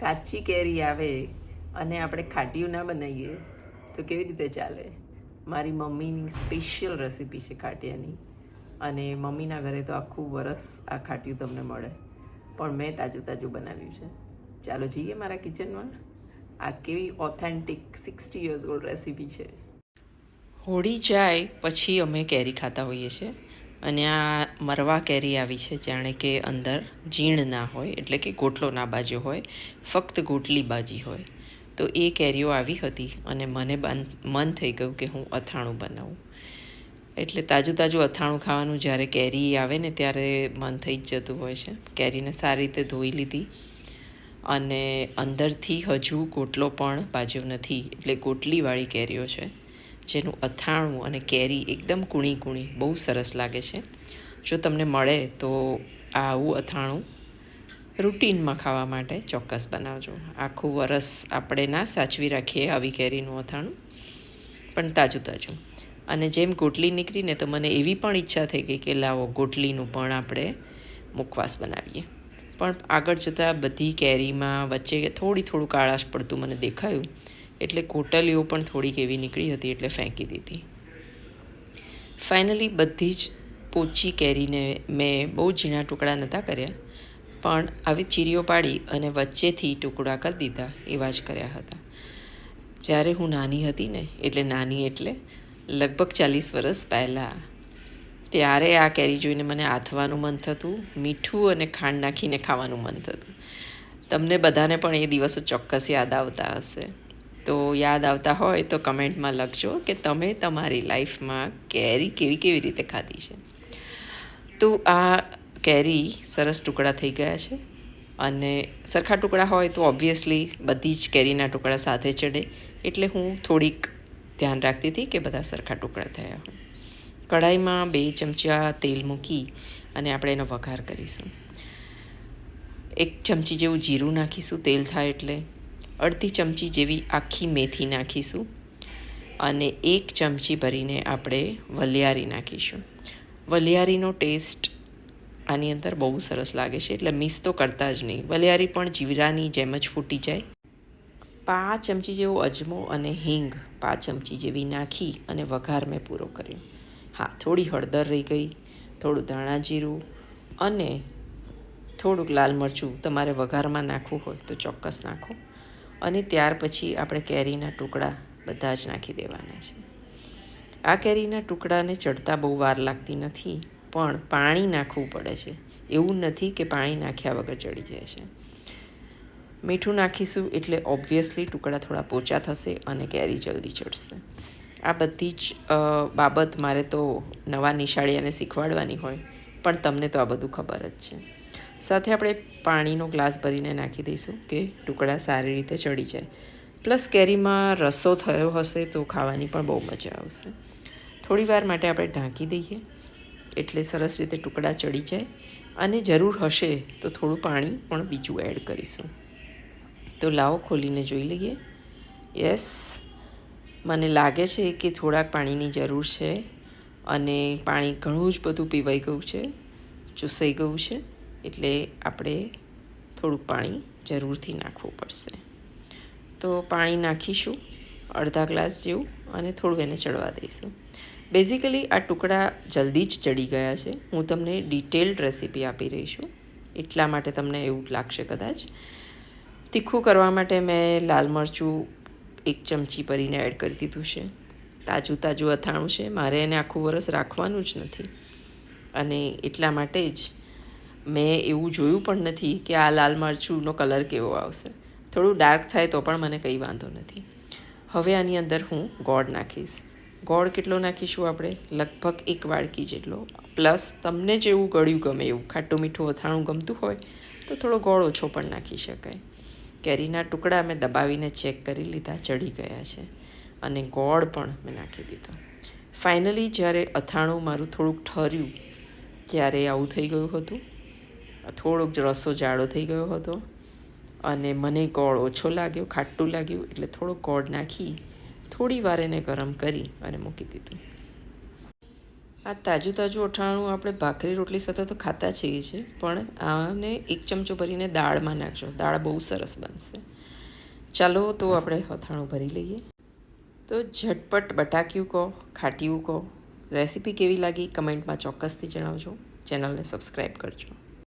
કાચી કેરી આવે અને આપણે ખાટિયું ના બનાવીએ, તો કેવી રીતે ચાલે? મારી મમ્મીની સ્પેશિયલ રેસીપી છે ખાટિયાની. અને મમ્મીના ઘરે તો આખું વરસ આ ખાટિયું તમને મળે. પણ મેં તાજું તાજું બનાવ્યું છે. ચાલો જઈએ મારા કિચનમાં આ કેવી authentic sixty years old recipe છે. હોળી જાય પછી અમે કેરી ખાતા હોઈએ છીએ. અને આ મરવા કેરી આવી છે જાણે કે અંદર ઝીણ ના હોય, એટલે કે ગોટલો ના બાજ્યો હોય, ફક્ત ગોટલી બાજી હોય. તો એ કેરીઓ આવી હતી અને મને મન થઈ ગયું કે હું અથાણું બનાવું. એટલે તાજું તાજું અથાણું ખાવાનું જ્યારે કેરી આવે ને ત્યારે મન થઈ જ જતું હોય છે. કેરીને સારી રીતે ધોઈ લીધી અને અંદરથી હજુ ગોટલો પણ બાજ્યો નથી. એટલે ગોટલીવાળી કેરીઓ છે. જેનું અથાણું અને કેરી એકદમ કૂણી કૂણી, બહુ સરસ લાગે છે. જો તમને મળે તો આવું અથાણું રૂટીનમાં ખાવા માટે ચોક્કસ બનાવજો. આખું વરસ આપણે ના સાચવી રાખીએ આવી કેરીનું અથાણું, પણ તાજું તાજું. અને જેમ ગોટલી નીકળીને તો મને એવી પણ ઈચ્છા થઈ ગઈ કે લાવો, ગોટલીનું પણ આપણે મુખવાસ બનાવીએ. પણ આગળ જતાં બધી કેરીમાં વચ્ચે થોડી થોડું કાળાશ પડતું મને દેખાયું. એટલે કોટલીઓ પણ થોડીક એવી નીકળી હતી એટલે ફેંકી દીધી. ફાઇનલી બધી જ પોચી કેરીને મેં બહુ ઝીણા ટુકડા નહોતા કર્યા, પણ આવી ચીરીઓ પાડી અને વચ્ચેથી ટુકડા કરી દીધા એવા જ કર્યા હતા. જ્યારે હું નાની હતી ને, એટલે નાની એટલે લગભગ ચાલીસ વર્ષ પહેલાં, ત્યારે આ કેરી જોઈને મને આથવાનું મન થતું, મીઠું અને ખાંડ નાખીને ખાવાનું મન થતું. તમને બધાને પણ એ દિવસો ચોક્કસ યાદ આવતા હશે. તો યાદ આવતા હોય તો કમેન્ટમાં લખજો કે તમે તમારી લાઈફમાં કેરી કેવી કેવી રીતે ખાધી છે. તો આ કેરી સરસ ટુકડા થઈ ગયા છે અને સરખા ટુકડા હોય તો ઓબ્વિયસલી બધી જ કેરીના ટુકડા સાથે ચડે. એટલે હું થોડીક ધ્યાન રાખતી હતી કે બધા સરખા ટુકડા થયા હોય. કઢાઈમાં બે ચમચા તેલ મૂકી અને આપણે એનો વઘાર કરીશું. એક ચમચી જેવું જીરું નાખીશું તેલ થાય એટલે. અડધી ચમચી જેવી આખી મેથી નાખીશું અને એક ચમચી ભરીને આપણે વલિયારી નાખીશું. વલિયારીનો ટેસ્ટ આની અંદર બહુ સરસ લાગે છે, એટલે મિસ તો કરતા જ નહીં. વલિયારી પણ જીરાની જેમ જ ફૂટી જાય. પાંચ ચમચી જેવો અજમો અને હિંગ પાંચ ચમચી જેવી નાખી અને વઘાર મેં પૂરો કર્યો. હા, થોડી હળદર રહી ગઈ, થોડું ધાણા જીરું અને થોડુંક લાલ મરચું તમારે વઘારમાં નાખવું હોય તો ચોક્કસ નાખો. અને ત્યાર પછી આપણે કેરીના ટુકડા બધા જ નાખી દેવાના છે. આ કેરીના ટુકડાને ચડતા બહુ વાર લાગતી નથી, પણ પાણી નાખવું પડે છે. એવું નથી કે પાણી નાખ્યા વગર ચડી જાય છે. મીઠું નાખીશું એટલે ઓબ્વિયસલી ટુકડા થોડા પોચા થશે અને કેરી જલ્દી ચડશે. આ બધી જ બાબત મારે તો નવા નિશાળીયાને શીખવાડવાની હોય, પણ તમને તો આ બધું ખબર જ છે. સાથે આપણે પાણીનો ગ્લાસ ભરીને નાખી દઈશું કે ટુકડા સારી રીતે ચડી જાય. પ્લસ કેરીમાં રસો થયો હશે તો ખાવાની પણ બહુ મજા આવશે. થોડીવાર માટે આપણે ઢાંકી દઈએ, એટલે સરસ રીતે ટુકડા ચડી જાય અને જરૂર હશે તો થોડું પાણી પણ બીજું એડ કરીશું. તો લાવો ખોલીને જોઈ લઈએ. યસ મને લાગે છે કે થોડાક પાણીની જરૂર છે અને પાણી ઘણું જ બધું પીવાઈ ગયું છે, ચૂસાઈ ગયું છે. એટલે આપણે થોડુંક પાણી જરૂરથી નાખવું પડશે. તો પાણી નાખીશું, અડધા ગ્લાસ જેવું, અને થોડું એને ચડવા દઈશું. બેઝિકલી આ ટુકડા જલ્દી જ ચડી ગયા છે. હું તમને ડિટેલ્ડ રેસીપી આપી રહી છું. એટલા માટે તમને એવું લાગશે કદાચ. તીખું કરવા માટે મેં લાલ મરચું એક ચમચી ભરીને એડ કરી દીધું છે. તાજું તાજું અથાણું છે. મારે એને આખું વરસ રાખવાનું જ નથી. અને એટલા માટે જ મેં એવું જોયું પણ નથી કે આ લાલ મરચુંનો કલર કેવો આવશે. થોડું ડાર્ક થાય તો પણ મને કંઈ વાંધો નથી. હવે આની અંદર હું ગોળ નાખીશ. ગોળ કેટલો નાખીશું આપણે? લગભગ એક વાડકી જેટલો. પ્લસ તમને જેવું ગળ્યું ગમે એવું, ખાટું મીઠું અથાણું ગમતું હોય, તો થોડો ગોળ ઓછો પણ નાખી શકાય. કેરીના ટુકડા મેં દબાવીને ચેક કરી લીધા ચડી ગયા છે. અને ગોળ પણ મેં નાખી દીધો. ફાઇનલી જ્યારે અથાણું મારું થોડુંક ઠર્યું, ત્યારે આવું થઈ ગયું હતું. થોડોક જ રસો જાડો થઈ ગયો હતો અને મને ગોળ ઓછો લાગ્યો, ખાટું લાગ્યું, એટલે થોડો ગોળ નાખી થોડી વાર એને ગરમ કરી અને મૂકી દીધું. આ તાજું તાજું અઠાણું આપણે ભાખરી રોટલી સાથે તો ખાતા છીએ છે પણ આને એક ચમચો ભરીને દાળમાં નાખજો. દાળ બહુ સરસ બનશે. ચાલો તો આપણે અથાણું ભરી લઈએ. તો ઝટપટ બટાક્યું કહો, ખાટિયું કહો. રેસીપી કેવી લાગી કમેન્ટમાં ચોક્કસથી જણાવજો. ચેનલને સબસ્ક્રાઈબ કરજો.